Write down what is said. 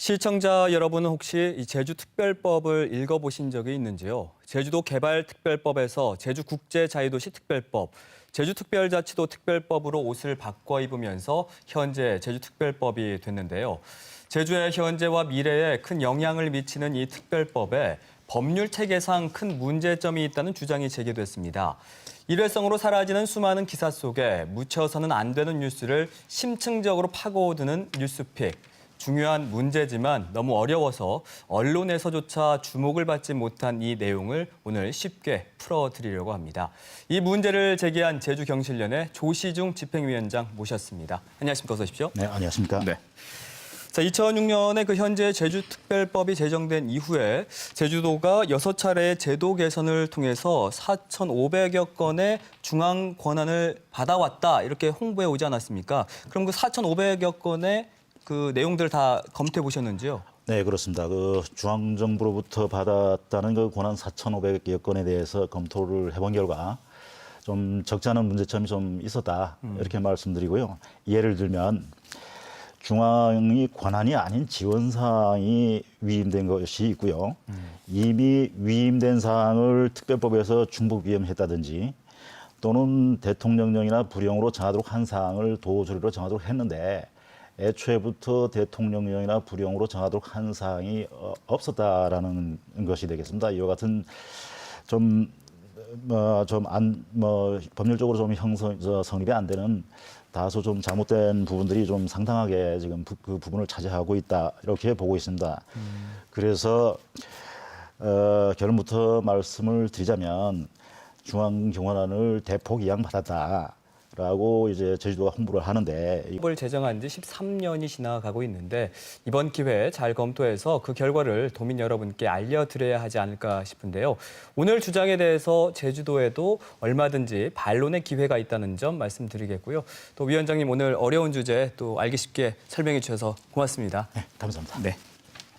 시청자 여러분은 혹시 이 제주특별법을 읽어보신 적이 있는지요? 제주도 개발특별법에서 제주국제자유도시 특별법, 제주특별자치도 특별법으로 옷을 바꿔 입으면서 현재 제주특별법이 됐는데요. 제주의 현재와 미래에 큰 영향을 미치는 이 특별법에 법률 체계상 큰 문제점이 있다는 주장이 제기됐습니다. 일회성으로 사라지는 수많은 기사 속에 묻혀서는 안 되는 뉴스를 심층적으로 파고드는 뉴스픽. 중요한 문제지만 너무 어려워서 언론에서조차 주목을 받지 못한 이 내용을 오늘 쉽게 풀어드리려고 합니다. 이 문제를 제기한 제주경실련의 조시중 집행위원장 모셨습니다. 안녕하십니까? 어서 오십시오. 네, 안녕하십니까? 네. 자, 2006년에 그 현재 제주특별법이 제정된 이후에 제주도가 여섯 차례 제도 개선을 통해서 4,500여 건의 중앙 권한을 받아왔다 이렇게 홍보해 오지 않았습니까? 그럼 그 4,500여 건의 그 내용들을 다 검토해 보셨는지요? 네, 그렇습니다. 그 중앙정부로부터 받았다는 그 권한 4,500여 건에 대해서 검토를 해본 결과 좀 적지 않은 문제점이 좀 있었다 이렇게 말씀드리고요. 예를 들면 중앙이 권한이 아닌 지원 사항이 위임된 것이 있고요. 이미 위임된 사항을 특별법에서 중복 위임했다든지 또는 대통령령이나 부령으로 정하도록 한 사항을 도조리로 정하도록 했는데 애초에부터 대통령령이나 부령으로 정하도록 한 사항이 어, 없었다라는 것이 되겠습니다. 이와 같은 좀 뭐, 좀 안, 뭐, 법률적으로 좀 형성, 저, 성립이 안 되는 다소 좀 잘못된 부분들이 좀 상당하게 지금 부, 그 부분을 차지하고 있다. 이렇게 보고 있습니다. 그래서, 어, 결론부터 말씀을 드리자면 중앙경호원을 대폭 이양받았다. 라고 이제 제주도가 홍보를 하는데 이- 법을 제정한 지 13년이 지나가고 있는데 이번 기회에 잘 검토해서 그 결과를 도민 여러분께 알려드려야 하지 않을까 싶은데요. 오늘 주장에 대해서 제주도에도 얼마든지 반론의 기회가 있다는 점 말씀드리겠고요. 또 위원장님 오늘 어려운 주제 또 알기 쉽게 설명해 주셔서 고맙습니다. 네, 감사합니다. 네.